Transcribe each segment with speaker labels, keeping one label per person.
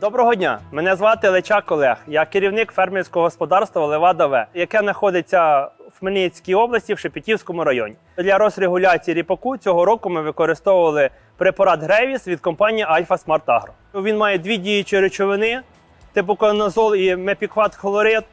Speaker 1: Доброго дня! Мене звати Личак Олег. Я керівник фермерського господарства Левада В, яке знаходиться в Хмельницькій області в Шепетівському районі. Для розрегуляції ріпаку цього року ми використовували препарат Гревіс від компанії Альфа Смарт Агро. Він має дві діючі речовини: типоконазол і мепікват хлорид.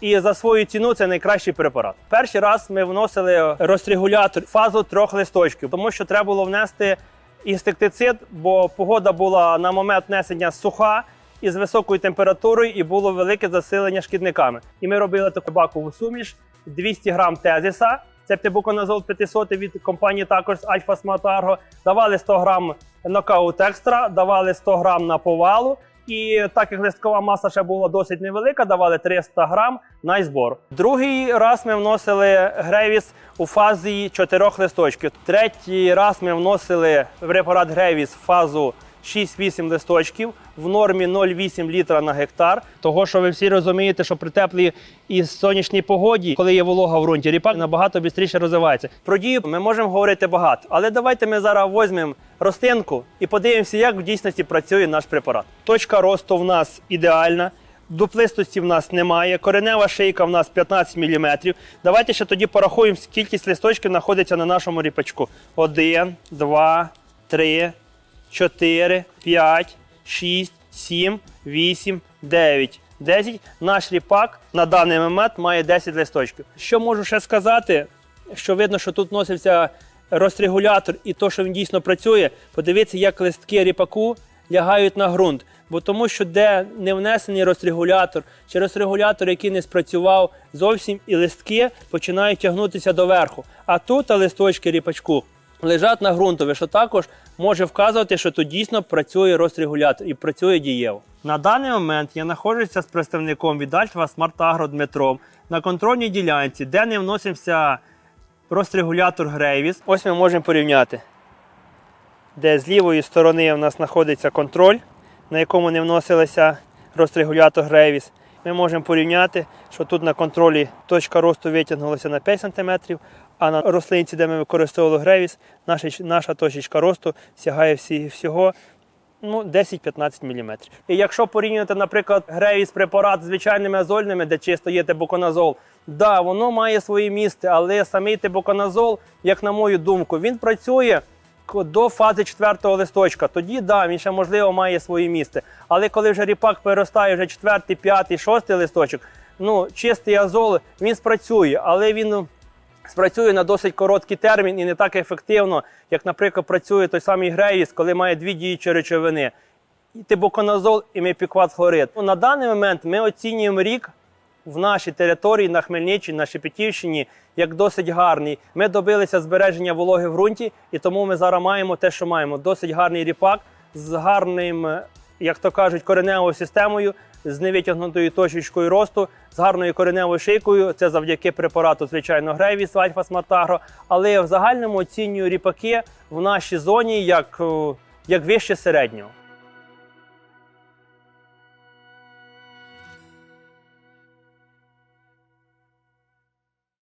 Speaker 1: І за свою ціну це найкращий препарат. Перший раз ми вносили розрегулятор фазу трьох листочків, тому що треба було внести інсектицид, бо погода була на момент несення суха і з високою температурою, і було велике засилення шкідниками. І ми робили таку бакову суміш 200 грам тезіса. Це птибуконазол 500 від компанії також з Альфа Сматарго. Давали 100 грам нокаут екстра, давали 100 грам на повалу. І так як листкова маса ще була досить невелика, давали 300 грам на збор. Другий раз ми вносили гревіс у фазі чотирьох листочків. Третій раз ми вносили препарат гревіс в фазу 6-8 листочків в нормі 0,8 літра на гектар. Того, що ви всі розумієте, що при теплій і сонячній погоді, коли є волога в ґрунті, ріпак набагато швидше розвивається. Про дію ми можемо говорити багато, але давайте ми зараз візьмемо рослинку і подивимося, як в дійсності працює наш препарат. Точка росту в нас ідеальна. Дуплистості в нас немає, коренева шийка в нас 15 мм. Давайте ще тоді порахуємо, скільки листочків знаходиться на нашому ріпачку. 1, 2, 3, 4, 5, 6, 7, 8, 9, 10. Наш ріпак на даний момент має 10 листочків. Що можу ще сказати? Що видно, що тут носився розрегулятор і то, що він дійсно працює. Подивіться, як листки ріпаку лягають на ґрунт. Бо тому, що де не внесений розрегулятор, чи розрегулятор, який не спрацював зовсім, і листки починають тягнутися доверху. А тут а листочки ріпачку лежать на ґрунтові, що також може вказувати, що тут дійсно працює розрегулятор і працює дієво. На даний момент я знаходжуся з представником від Альфа Смарт Агро Дмитром на контрольній ділянці, де не вносився розрегулятор Грейвіс. Ось ми можемо порівняти, де з лівої сторони у нас знаходиться контроль, на якому не вносилися розрегулятор Грейвіс. Ми можемо порівняти, що тут на контролі точка росту витягнулася на 5 см, а на рослинці, де ми використовували Грейвіс, наша, наша точечка росту сягає всього ну, 10-15 мм. І якщо порівнювати, наприклад, грейвіс препарат з звичайними азольними, де чисто є тебуконазол, да, воно має своє місце, але самий тебуконазол, як на мою думку, він працює до фази четвертого листочка. Тоді да, він ще можливо має своє місце. Але коли вже ріпак переростає вже четвертий, п'ятий, шостий листочок, ну чистий азол він спрацює, але він спрацює на досить короткий термін і не так ефективно, як, наприклад, працює той самий Грейвіс, коли має дві діючі речовини. І тибуконазол і мепікват хлорид. Ну, На даний момент ми оцінюємо рік в нашій території на Хмельниччині, на Шепетівщині, як досить гарний. Ми добилися збереження вологи в ґрунті, і тому ми зараз маємо те, що маємо. Досить гарний ріпак з гарним, е, як то кажуть, кореневою системою, з невитягнутою точечкою росту, з гарною кореневою шийкою. Це завдяки препарату, звичайно, Грейвіс Альфа Смартагро. Але я в загальному оцінюю ріпаки в нашій зоні як, е, як вище середнього.